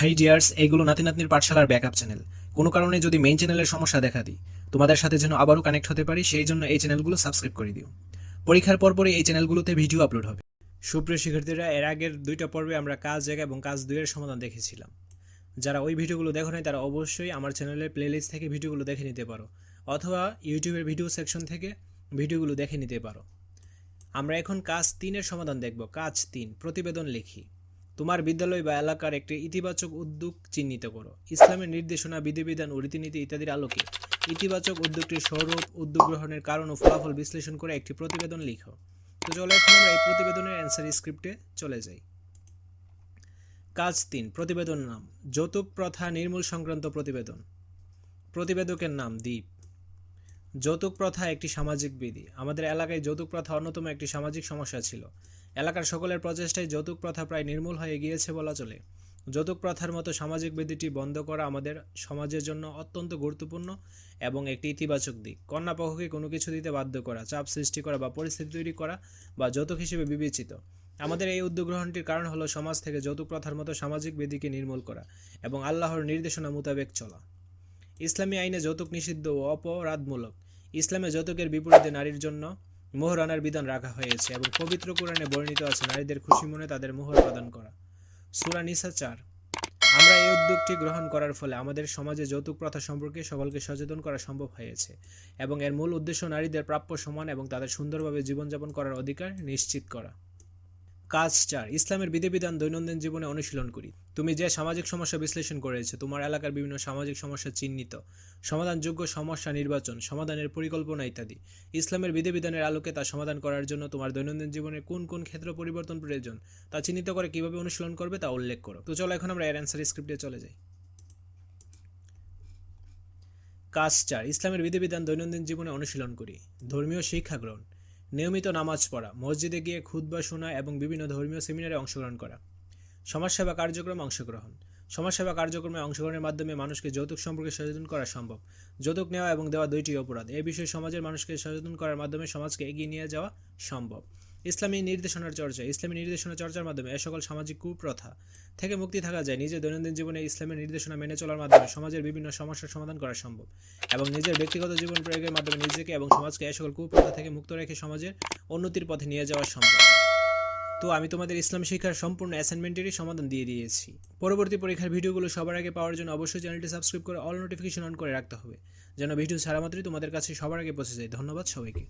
High dears এইগুলো নাতি নাতনির পাঠশালার ব্যাকআপ চ্যানেল। কোনো কারণে যদি মেইন চ্যানেলের সমস্যা দেখা দিই, তোমাদের সাথে যেন আবারও কানেক্ট হতে পারি, সেই জন্য এই চ্যানেলগুলো সাবস্ক্রাইব করে দিও। পরীক্ষার পরপরই এই চ্যানেলগুলোতে ভিডিও আপলোড হবে। সুপ্রিয় শিক্ষার্থীরা, এর আগের দুইটা পর্বে আমরা কাজ এক এবং কাজ দুইয়ের সমাধান দেখেছিলাম। যারা ওই ভিডিওগুলো দেখো নাই, তারা অবশ্যই আমার চ্যানেলের প্লেলিস্ট থেকে ভিডিওগুলো দেখে নিতে পারো, অথবা ইউটিউবের ভিডিও সেকশন থেকে ভিডিওগুলো দেখে নিতে পারো। আমরা এখন কাজ তিনের সমাধান দেখব। কাজ তিন, প্রতিবেদন লিখি। তোমার বিদ্যালয় বা এলাকার একটি ইতিবাচক উদ্যোগ চিহ্নিত করো। ইসলামের নির্দেশনা, বিধিবিধান ও রীতিনীতি ইত্যাদির আলোকে ইতিবাচক উদ্যোগটির স্বরূপ উদ্যোগ গ্রহণের কারণ ও ফলাফল বিশ্লেষণ করে একটি প্রতিবেদন লিখো। তো চলো এখন আমরা এই প্রতিবেদনের অ্যান্সার স্ক্রিপ্টে চলে যাই। কাজ তিন, প্রতিবেদন নাম। যৌতুক প্রথা নির্মূল সংক্রান্ত প্রতিবেদন। প্রতিবেদকের নাম দ্বীপ। যৌতুক প্রথা একটি সামাজিক বিধি। আমাদের এলাকায় যৌতুক প্রথা অন্যতম একটি সামাজিক সমস্যা ছিল। এলাকার সকলের প্রচেষ্টায় যৌতুক প্রথা প্রায় নির্মূল হয়ে গিয়েছে বলা চলে। যৌতুক প্রথার মতো সামাজিক বিধিটি বন্ধ করা আমাদের সমাজের জন্য অত্যন্ত গুরুত্বপূর্ণ এবং একটি ইতিবাচক দিক। কন্যা পক্ষকে কোনো কিছু দিতে বাধ্য করা, চাপ সৃষ্টি করা বা পরিস্থিতি তৈরি করা বা যৌতুক হিসেবে বিবেচিত। আমাদের এই উদ্যোগ গ্রহণটির কারণ হলো সমাজ থেকে যৌতুক প্রথার মতো সামাজিক বিধিকে নির্মূল করা এবং আল্লাহর নির্দেশনা মোতাবেক চলা। ইসলামী আইনে যৌতুক নিষিদ্ধ ও অপরাধমূলক। ইসলামে যৌতুকের বিপরীতে নারীর জন্য মোহর আনার বিধান রাখা হয়েছে এবং পবিত্র কোরআনে বর্ণিত আছে, নারীদের খুশি মনে তাদের মোহর প্রদান করা। সুরা নিসা চার, আমরা এই উদ্যোগটি গ্রহণ করার ফলে আমাদের সমাজে যৌতুক প্রথা সম্পর্কে সকলকে সচেতন করা সম্ভব হয়েছে এবং এর মূল উদ্দেশ্য নারীদের প্রাপ্য সমান এবং তাদের সুন্দরভাবে জীবনযাপন করার অধিকার নিশ্চিত করা। কাজ চার ইসলামের বিধিবিধান দৈনন্দিন জীবনে অনুশীলন করি। তুমি যে সামাজিক সমস্যা বিশ্লেষণ করেছ, তোমার এলাকার বিভিন্ন সামাজিক সমস্যা চিহ্নিত। সমাধানযোগ্য সমস্যা নির্বাচন, সমাধানের পরিকল্পনা ইত্যাদি। ইসলামের বিধিবিধানের আলোকে তা সমাধান করার জন্য তোমার দৈনন্দিন জীবনে কোন কোন ক্ষেত্র পরিবর্তন প্রয়োজন, তা চিহ্নিত করে কীভাবে অনুশীলন করবে তা উল্লেখ করো। তো চলো এখন আমরা এর অ্যান্সার স্ক্রিপ্টে চলে যাই। কাজ চার ইসলামের বিধিবিধান দৈনন্দিন জীবনে অনুশীলন করি। ধর্মীয় শিক্ষা গ্রহণ। নিয়মিত নামাজ পড়া, মসজিদে গিয়ে খুতবা শোনা এবং বিভিন্ন ধর্মীয় সেমিনারে অংশগ্রহণ করা। সমাজসেবা কার্যক্রমে অংশগ্রহণ। সমাজসেবা কার্যক্রমে অংশগ্রহণের মাধ্যমে মানুষকে যৌতুক সম্পর্কে সচেতন করা সম্ভব। যৌতুক নেওয়া এবং দেওয়া দুইটি অপরাধ। এ বিষয়ে সমাজের মানুষকে সচেতন করার মাধ্যমে সমাজকে এগিয়ে নিয়ে যাওয়া সম্ভব। ইসলামী নির্দেশনার চর্চা, ইসলামী নির্দেশনা চর্চার মাধ্যমে এ সকল সামাজিক কুপ্রথা থেকে মুক্তি থাকা যায়। নিজের দৈনন্দিন জীবনে ইসলামের নির্দেশনা মেনে চলার মাধ্যমে সমাজের বিভিন্ন সমস্যার সমাধান করা সম্ভব এবং নিজের ব্যক্তিগত জীবন প্রয়োগের মাধ্যমে নিজেকে এবং সমাজকে এ সকল কুপ্রথা থেকে মুক্ত রেখে সমাজের উন্নতির পথে নিয়ে যাওয়া সম্ভব। তো আমি তোমাদের ইসলাম শিক্ষার সম্পূর্ণ অ্যাসাইনমেন্টেরই সমাধান দিয়ে দিয়েছি। পরবর্তী পরীক্ষার ভিডিওগুলো সবার আগে পাওয়ার জন্য অবশ্যই চ্যানেলটি সাবস্ক্রাইব করে অল নোটিফিকেশন অন করে রাখতে হবে, যেন ভিডিও ছাড়া মাত্রই তোমাদের কাছে সবার আগে পৌঁছে যায়। ধন্যবাদ সবাইকে।